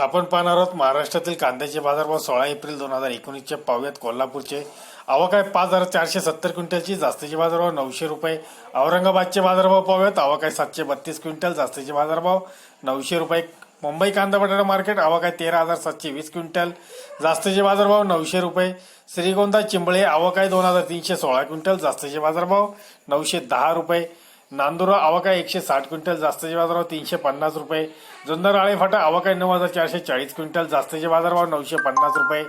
आपण पाहणार आहोत महाराष्ट्रातील कांद्याचे बाजारभाव सोळा एप्रिल दोन हजार एकोणीसचे पाहूयात कोल्हापूरचे. आवक आहे पाच हजार चारशे सत्तर क्विंटलची जास्तीचे बाजारभाव नऊशे रुपये. औरंगाबादचे बाजारभाव पाहूयात आवक आहे सातशे बत्तीस क्विंटल जास्तीचे बाजारभाव नऊशे रुपये. मुंबई कांदा बटाटा मार्केट आवक आहे तेरा हजार सातशे वीस क्विंटल जास्तीचे बाजारभाव नऊशे रुपये. श्रीगोंदा चिंबळे आवक आहे दोन हजार तीनशे सोळा क्विंटल जास्तीचे बाजारभाव नऊशे दहा रुपये. नांदुरा आवक आहे एकशे साठ क्विंटल जास्तीचे बाजारभाव तीनशे पन्नास रुपये. जुन्नर आळेफाटा आवक आहे नऊ हजार चारशे चाळीस क्विंटल जास्तीचे बाजारभाव नऊशे पन्नास रुपये.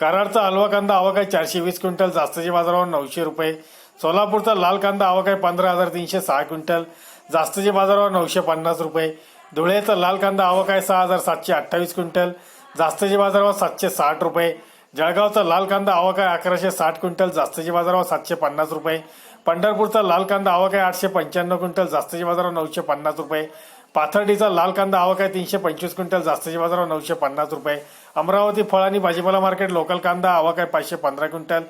कराडचा हलवा कांदा आवक आहे चारशे वीस क्विंटल जास्तीचे बाजारभाव नऊशे रुपये. सोलापूरचा लाल कांदा आवक आहे पंधरा हजार तीनशे सहा क्विंटल जास्तीचे बाजारभाव नऊशे पन्नास रुपये. धुळ्याचा लाल कांदा आवक आहे सहा हजार सातशे अठ्ठावीस क्विंटल जास्तीचे बाजारभाव सातशे साठ रुपये. जळगावचा लाल कांदा आवक आहे अकराशे साठ क्विंटल जास्तीचे बाजारावर सातशे पन्नास रुपये. पंढरपूरचा लाल कांदा आवक आहे आठशे पंच्याण्णव क्विंटल जास्तीचे बाजारावर नऊशे पन्नास रुपये. पाथर्डीचा लाल कांदा आवक आहे तीनशे पंचवीस क्विंटल जास्तीचे बाजारावर नऊशे पन्नास रुपये. अमरावती फळ आणि भाजीपाला मार्केट लोकल कांदा आवक आहे पाचशे पंधरा क्विंटल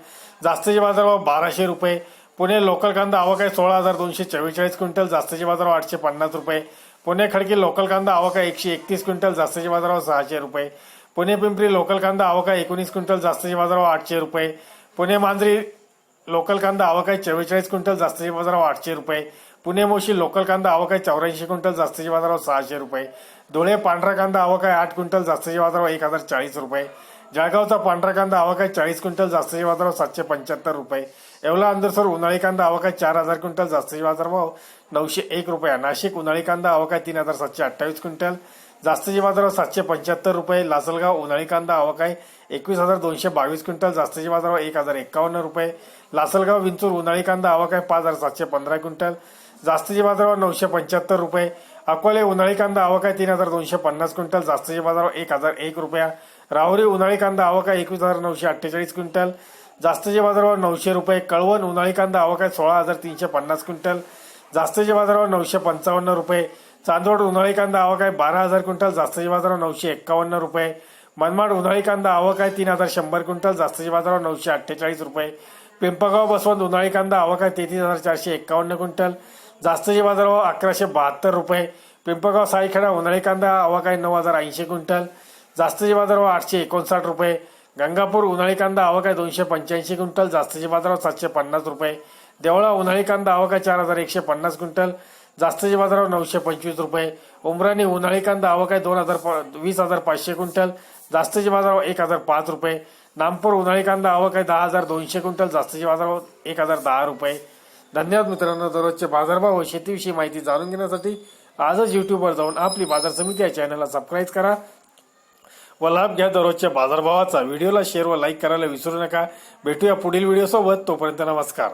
जास्तीचे बाजारावर बाराशे रुपये. पुणे लोकल कांदा आवक आहे सोळा हजार दोनशे चव्वेचाळीस क्विंटल जास्तीचे बाजारावर आठशे पन्नास रुपये. पुणे खडकी लोकल कांदा आवक आहे एकशे एकतीस क्विंटल जास्तीचे बाजारावर सहाशे रुपये. पुणे पिंपरी लोकल कांदा आवक आहे एकोणीस क्विंटल जास्तीचे बाजारभाव आठशे रुपये. पुणे मांजरी लोकल कांदा आवक आहे चव्वेचाळीस क्विंटल जास्तीचे बाजारभाव आठशे रुपये. पुणे मोशी लोकल कांदा आवक आहे चौऱ्याऐंशी क्विंटल जास्तीचे बाजारभाव सहाशे रुपये. धुळे पांढरा कांदा आवक आहे आठ क्विंटल जास्तीचे बाजारभाव एक हजार चाळीस रुपये. जळगावचा पांढरा कांदा आवक आहे चाळीस क्विंटल जास्तीचे बाजारभाव सातशे पंच्याहत्तर रुपये. येवला अंदरसर उन्हाळी कांदा आवक आहे चार हजार क्विंटल जास्तीचे बाजारभाव नऊशे एक रुपया. नाशिक उन्हाळी कांदा आवक आहे तीन हजार सातशे अठ्ठावीस क्विंटल जास्तीचे बाजारभाव सातशे पंच्याहत्तर रुपये. लासलगाव उन्हाळी कांदा आवक आहे एकवीस हजार दोनशे बावीस क्विंटल जास्तीचे बाजारभाव एक हजार एकावन्न रुपये. लासलगाव विंचूर उन्हाळी कांदा आवक आहे पाच हजार सातशे पंधरा क्विंटल जास्तीचे बाजारभाव नऊशे पंच्याहत्तर रुपये. अकोले उन्हाळी कांदा आवक आहे तीन हजार दोनशे पन्नास क्विंटल जास्तीचे बाजारभाव एक हजार एक रुपया. राहुरी उन्हाळी कांदा आवक आहे एकवीस हजार नऊशे अठ्ठेचाळीस क्विंटल. जास्तीचे बाजारभाव नऊशे रुपये कळवण उन्हाळी कांदा आवक आहे सोळा हजार तीनशे पन्नास क्विंटल. जास्तीचे बाजारभाव नऊशे पंचावन्न रुपये. चांदवड उन्हाळी कांदा आवक आहे बारा हजार क्विंटल. जास्तीचे बाजारभाव नऊशे एक्कावन्न रुपये. मनमाड उन्हाळी कांदा आवक आहे तीन हजार शंभर क्विंटल. जास्तीचे बाजारभाव नऊशे अठ्ठेचाळीस रुपये. पिंपगाव बसवंत उन्हाळी कांदा आवक आहे तेहतीस हजार चारशे एक्कावन्न क्विंटल. जास्तीचे बाजारभाव अकराशे बहात्तर रुपये. पिंपगाव साईखेडा उन्हाळी कांदा आवक आहे नऊ हजार ऐंशी क्विंटल. जास्तीचे बाजारभाव आठशे एकोणसाठ रुपये. गंगापूर उन्हाळी कांदा आवक आहे दोनशे पंच्याऐंशी क्विंटल. जास्तीचे बाजारभाव सातशे पन्नास रुपये. देवळा उन्हाळी कांदा आवक आहे चार हजार एकशे पन्नास क्विंटल. जास्तीचे बाजारभाव नऊशे पंचवीस रुपये. उमराणी उन्हाळी कांदा आवक आहे दोन हजार प- वीस हजार पाचशे क्विंटल. जास्तीचे बाजारभाव एक हजार पाच रुपये. नामपूर उन्हाळी कांदा आवक आहे दहा हजार दोनशे क्विंटल. जास्तीचे बाजारभाव एक हजार दहा रुपये. धन्यवाद मित्रांनो दररोजचे बाजारभाव व शेतीविषयी माहिती जाणून घेण्यासाठी आजच युट्यूबवर जाऊन आपली बाजार समिती या चॅनलला सबस्क्राईब करा. व लाभ घ्या दररोजच्या बाजारभावाचा. व्हिडिओला शेअर व लाईक करायला विसरू नका. भेटूया पुढील व्हिडिओसोबत. तोपर्यंत नमस्कार.